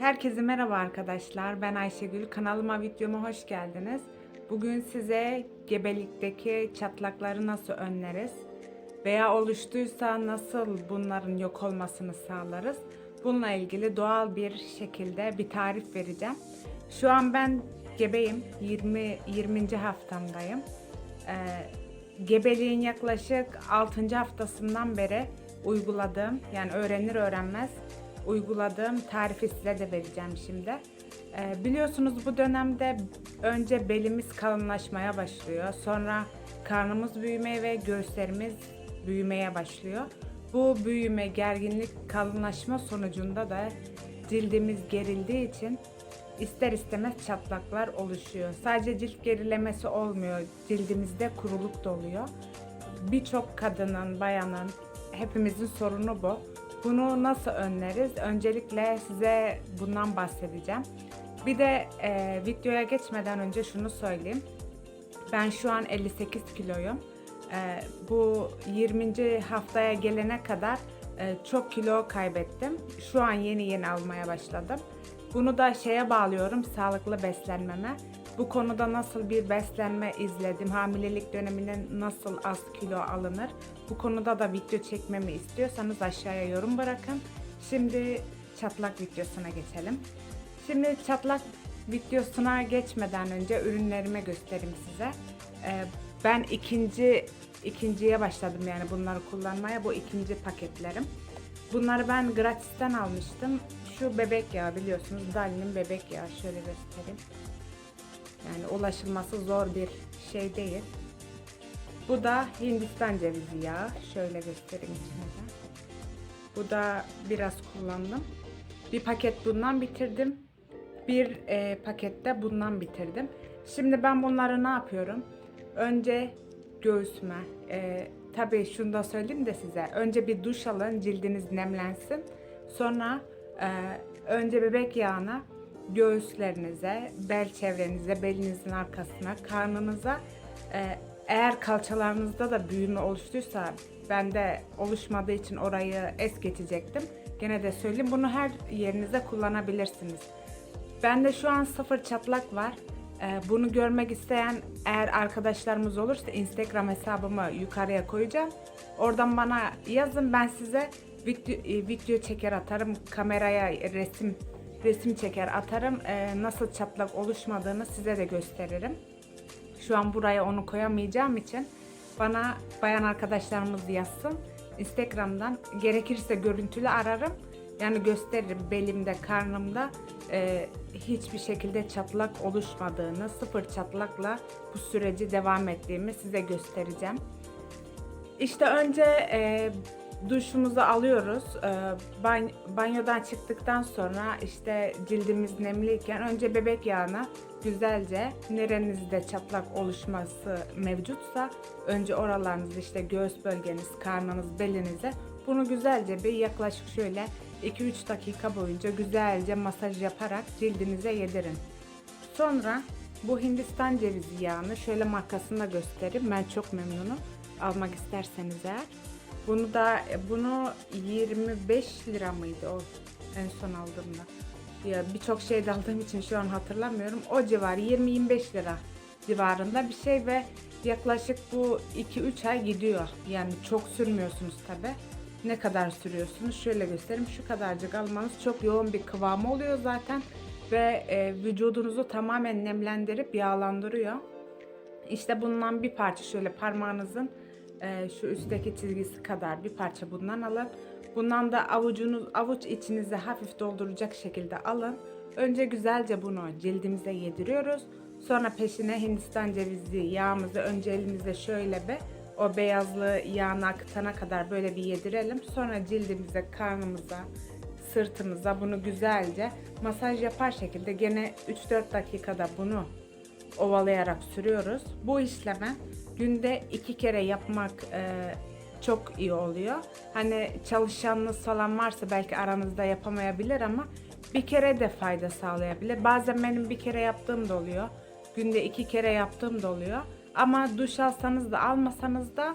Herkese merhaba arkadaşlar. Ben Ayşegül. Kanalıma videoma hoş geldiniz. Bugün size gebelikteki çatlakları nasıl önleriz veya oluştuysa nasıl bunların yok olmasını sağlarız. Bununla ilgili doğal bir şekilde bir tarif vereceğim. Şu an ben gebeyim. 20 20. haftamdayım. Ee, gebeliğin yaklaşık 6. haftasından beri uyguladığım yani öğrenir öğrenmez uyguladığım tarifi size de vereceğim şimdi. Ee, biliyorsunuz bu dönemde önce belimiz kalınlaşmaya başlıyor. Sonra karnımız büyümeye ve göğüslerimiz büyümeye başlıyor. Bu büyüme, gerginlik, kalınlaşma sonucunda da cildimiz gerildiği için ister istemez çatlaklar oluşuyor. Sadece cilt gerilemesi olmuyor, cildimizde kuruluk da oluyor. Birçok kadının, bayanın, hepimizin sorunu bu. Bunu nasıl önleriz? Öncelikle size bundan bahsedeceğim. Bir de e, videoya geçmeden önce şunu söyleyeyim. Ben şu an 58 kiloyum. E, bu 20. haftaya gelene kadar e, çok kilo kaybettim. Şu an yeni yeni almaya başladım. Bunu da şeye bağlıyorum, sağlıklı beslenmeme. Bu konuda nasıl bir beslenme izledim, hamilelik döneminde nasıl az kilo alınır, bu konuda da video çekmemi istiyorsanız aşağıya yorum bırakın. Şimdi çatlak videosuna geçelim. Şimdi çatlak videosuna geçmeden önce ürünlerimi göstereyim size. Ee, ben ikinci ikinciye başladım yani bunları kullanmaya. Bu ikinci paketlerim. Bunları ben gratisten almıştım. Şu bebek yağı biliyorsunuz. Dali'nin bebek yağı. Şöyle göstereyim. Yani ulaşılması zor bir şey değil. Bu da Hindistan cevizi yağı. Şöyle göstereyim içine de. Bu da biraz kullandım. Bir paket bundan bitirdim. Bir e, pakette bundan bitirdim. Şimdi ben bunları ne yapıyorum? Önce göğsüme, e, tabii şunu da söyleyeyim de size. Önce bir duş alın, cildiniz nemlensin. Sonra e, önce bebek yağına, göğüslerinize, bel çevrenize, belinizin arkasına, karnınıza, e, eğer kalçalarınızda da büyüme oluştuysa, bende oluşmadığı için orayı es geçecektim. Gene de söyleyeyim, bunu her yerinize kullanabilirsiniz. Bende şu an sıfır çatlak var. Ee, bunu görmek isteyen eğer arkadaşlarımız olursa Instagram hesabımı yukarıya koyacağım. Oradan bana yazın ben size video, e, video çeker atarım. Kameraya resim resim çeker atarım. Ee, nasıl çatlak oluşmadığını size de gösteririm. Şu an buraya onu koyamayacağım için bana bayan arkadaşlarımız yazsın. Instagram'dan gerekirse görüntülü ararım. Yani gösteririm belimde, karnımda e, hiçbir şekilde çatlak oluşmadığını, sıfır çatlakla bu süreci devam ettiğimi size göstereceğim. İşte önce e, duşumuzu alıyoruz. E, bany- banyodan çıktıktan sonra işte cildimiz nemliyken önce bebek yağına güzelce nerenizde çatlak oluşması mevcutsa önce oralarınız işte göğüs bölgeniz, karnınız, belinize bunu güzelce bir yaklaşık şöyle 2-3 dakika boyunca güzelce masaj yaparak cildinize yedirin. Sonra bu Hindistan cevizi yağını şöyle markasını da göstereyim. Ben çok memnunum. Almak isterseniz eğer. Bunu da bunu 25 lira mıydı o en son aldığımda. Ya birçok şey de aldığım için şu an hatırlamıyorum. O civar 20-25 lira civarında bir şey ve yaklaşık bu 2-3 ay gidiyor. Yani çok sürmüyorsunuz tabi. Ne kadar sürüyorsunuz? Şöyle göstereyim. Şu kadarcık almanız çok yoğun bir kıvamı oluyor zaten ve e, vücudunuzu tamamen nemlendirip yağlandırıyor. İşte bundan bir parça şöyle parmağınızın e, şu üstteki çizgisi kadar bir parça bundan alın. Bundan da avucunuz avuç içinize hafif dolduracak şekilde alın. Önce güzelce bunu cildimize yediriyoruz. Sonra peşine Hindistan cevizi yağımızı önce elimizde şöyle bir o beyazlı yağını akıtana kadar böyle bir yedirelim. Sonra cildimize, karnımıza, sırtımıza bunu güzelce masaj yapar şekilde gene 3-4 dakikada bunu ovalayarak sürüyoruz. Bu işleme günde iki kere yapmak e, çok iyi oluyor. Hani çalışanınız falan varsa belki aranızda yapamayabilir ama bir kere de fayda sağlayabilir. Bazen benim bir kere yaptığım da oluyor. Günde iki kere yaptığım da oluyor. Ama duş alsanız da almasanız da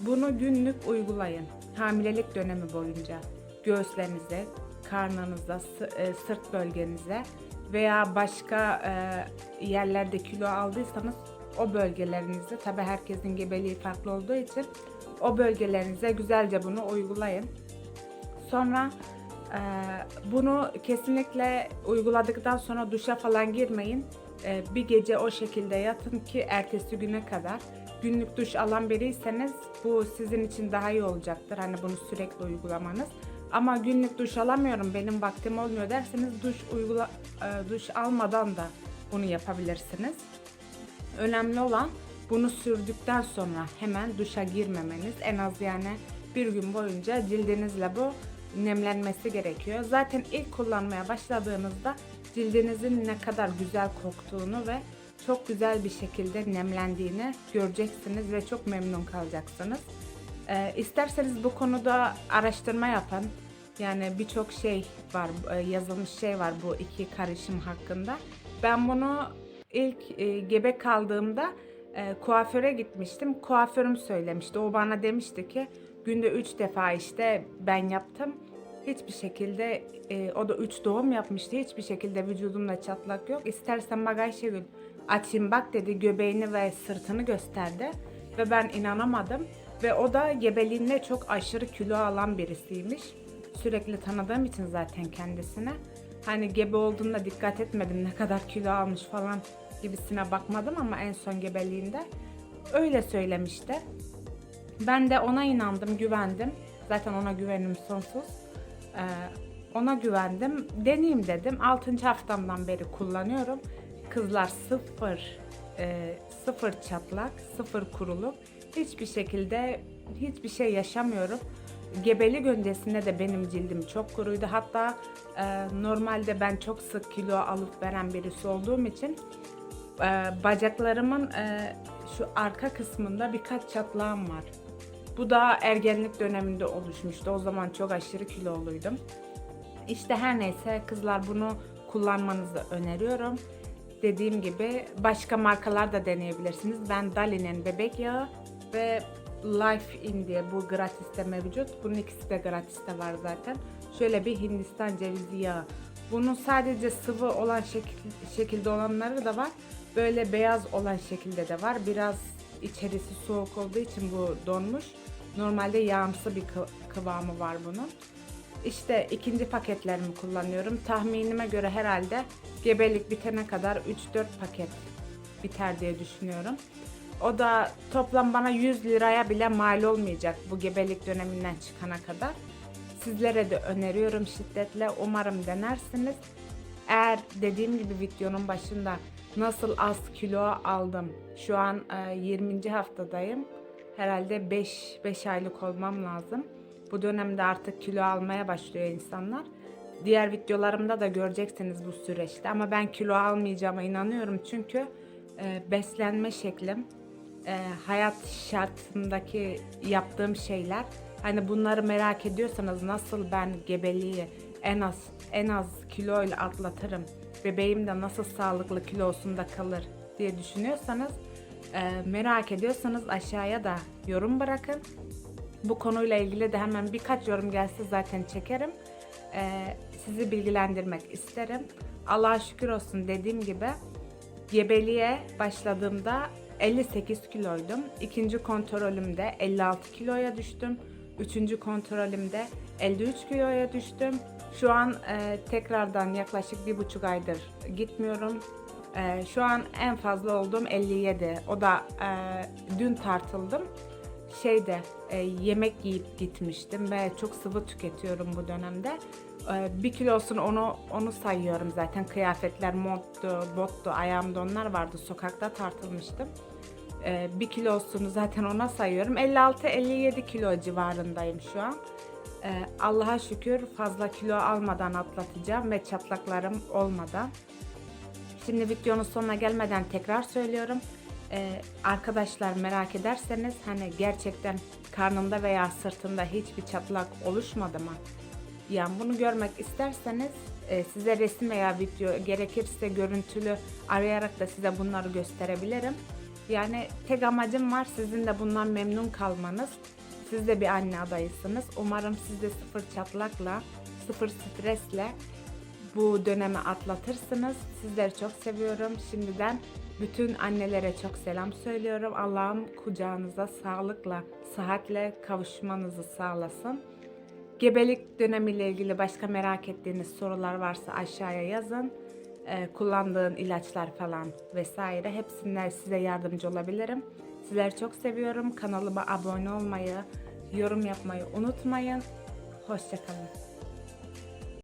bunu günlük uygulayın. Hamilelik dönemi boyunca göğüslerinize, karnınıza, e, sırt bölgenize veya başka e, yerlerde kilo aldıysanız o bölgelerinize tabi herkesin gebeliği farklı olduğu için o bölgelerinize güzelce bunu uygulayın. Sonra e, bunu kesinlikle uyguladıktan sonra duşa falan girmeyin. E, bir gece o şekilde yatın ki ertesi güne kadar. Günlük duş alan biriyseniz bu sizin için daha iyi olacaktır. Hani bunu sürekli uygulamanız. Ama günlük duş alamıyorum benim vaktim olmuyor derseniz duş uygula e, duş almadan da bunu yapabilirsiniz. Önemli olan bunu sürdükten sonra hemen duşa girmemeniz. En az yani bir gün boyunca cildinizle bu nemlenmesi gerekiyor. Zaten ilk kullanmaya başladığınızda cildinizin ne kadar güzel koktuğunu ve çok güzel bir şekilde nemlendiğini göreceksiniz ve çok memnun kalacaksınız. Ee, isterseniz bu konuda araştırma yapın. Yani birçok şey var, e, yazılmış şey var bu iki karışım hakkında. Ben bunu ilk e, gebe kaldığımda e, kuaföre gitmiştim. Kuaförüm söylemişti. O bana demişti ki günde 3 defa işte ben yaptım. Hiçbir şekilde e, o da 3 doğum yapmıştı. Hiçbir şekilde vücudumda çatlak yok. İstersen bak Ayşegül açayım bak dedi göbeğini ve sırtını gösterdi. Ve ben inanamadım. Ve o da gebeliğinde çok aşırı kilo alan birisiymiş. Sürekli tanıdığım için zaten kendisine. Hani gebe olduğunda dikkat etmedim ne kadar kilo almış falan gibisine bakmadım ama en son gebeliğinde öyle söylemişti. Ben de ona inandım, güvendim. Zaten ona güvenim sonsuz. Ee, ona güvendim. Deneyeyim dedim. 6. haftamdan beri kullanıyorum. Kızlar sıfır, e, sıfır çatlak, sıfır kuruluk. Hiçbir şekilde hiçbir şey yaşamıyorum. Gebelik öncesinde de benim cildim çok kuruydu. Hatta e, normalde ben çok sık kilo alıp veren birisi olduğum için e, bacaklarımın e, şu arka kısmında birkaç çatlağım var. Bu da ergenlik döneminde oluşmuştu. O zaman çok aşırı kiloluydum. İşte her neyse kızlar bunu kullanmanızı öneriyorum. Dediğim gibi başka markalar da deneyebilirsiniz. Ben Dali'nin bebek yağı ve Life In diye bu gratiste mevcut. Bunun ikisi de gratiste var zaten. Şöyle bir Hindistan cevizi yağı. Bunun sadece sıvı olan şekil, şekilde olanları da var. Böyle beyaz olan şekilde de var. Biraz içerisi soğuk olduğu için bu donmuş. Normalde yağımsı bir kı- kıvamı var bunun. İşte ikinci paketlerimi kullanıyorum. Tahminime göre herhalde gebelik bitene kadar 3-4 paket biter diye düşünüyorum. O da toplam bana 100 liraya bile mal olmayacak bu gebelik döneminden çıkana kadar. Sizlere de öneriyorum şiddetle. Umarım denersiniz. Eğer dediğim gibi videonun başında nasıl az kilo aldım. Şu an e, 20. haftadayım. Herhalde 5 5 aylık olmam lazım. Bu dönemde artık kilo almaya başlıyor insanlar. Diğer videolarımda da göreceksiniz bu süreçte ama ben kilo almayacağıma inanıyorum çünkü e, beslenme şeklim, e, hayat şartındaki yaptığım şeyler. Hani bunları merak ediyorsanız nasıl ben gebeliği en az en az kiloyla atlatırım, bebeğim de nasıl sağlıklı kilosunda kalır diye düşünüyorsanız e, merak ediyorsanız aşağıya da yorum bırakın. Bu konuyla ilgili de hemen birkaç yorum gelse zaten çekerim. Ee, sizi bilgilendirmek isterim. Allah'a şükür olsun dediğim gibi gebeliğe başladığımda 58 kiloydum. İkinci kontrolümde 56 kiloya düştüm. Üçüncü kontrolümde 53 kiloya düştüm. Şu an e, tekrardan yaklaşık bir buçuk aydır gitmiyorum. E, şu an en fazla olduğum 57. O da e, dün tartıldım şeyde e, yemek yiyip gitmiştim ve çok sıvı tüketiyorum bu dönemde. E, bir kilosunu onu onu sayıyorum zaten kıyafetler monttu, bottu, ayağımda onlar vardı sokakta tartılmıştım. E, bir kilosunu zaten ona sayıyorum. 56-57 kilo civarındayım şu an. E, Allah'a şükür fazla kilo almadan atlatacağım ve çatlaklarım olmadan. Şimdi videonun sonuna gelmeden tekrar söylüyorum. Ee, arkadaşlar merak ederseniz hani gerçekten karnımda veya sırtımda hiçbir çatlak oluşmadı mı? Yani bunu görmek isterseniz e, size resim veya video gerekirse görüntülü arayarak da size bunları gösterebilirim. Yani tek amacım var sizin de bundan memnun kalmanız. Siz de bir anne adayısınız. Umarım siz de sıfır çatlakla sıfır stresle bu dönemi atlatırsınız. Sizleri çok seviyorum. Şimdiden bütün annelere çok selam söylüyorum. Allah'ım kucağınıza sağlıkla, sıhhatle kavuşmanızı sağlasın. Gebelik dönemiyle ilgili başka merak ettiğiniz sorular varsa aşağıya yazın. Ee, kullandığın ilaçlar falan vesaire hepsinden size yardımcı olabilirim. Sizleri çok seviyorum. Kanalıma abone olmayı, yorum yapmayı unutmayın. Hoşçakalın.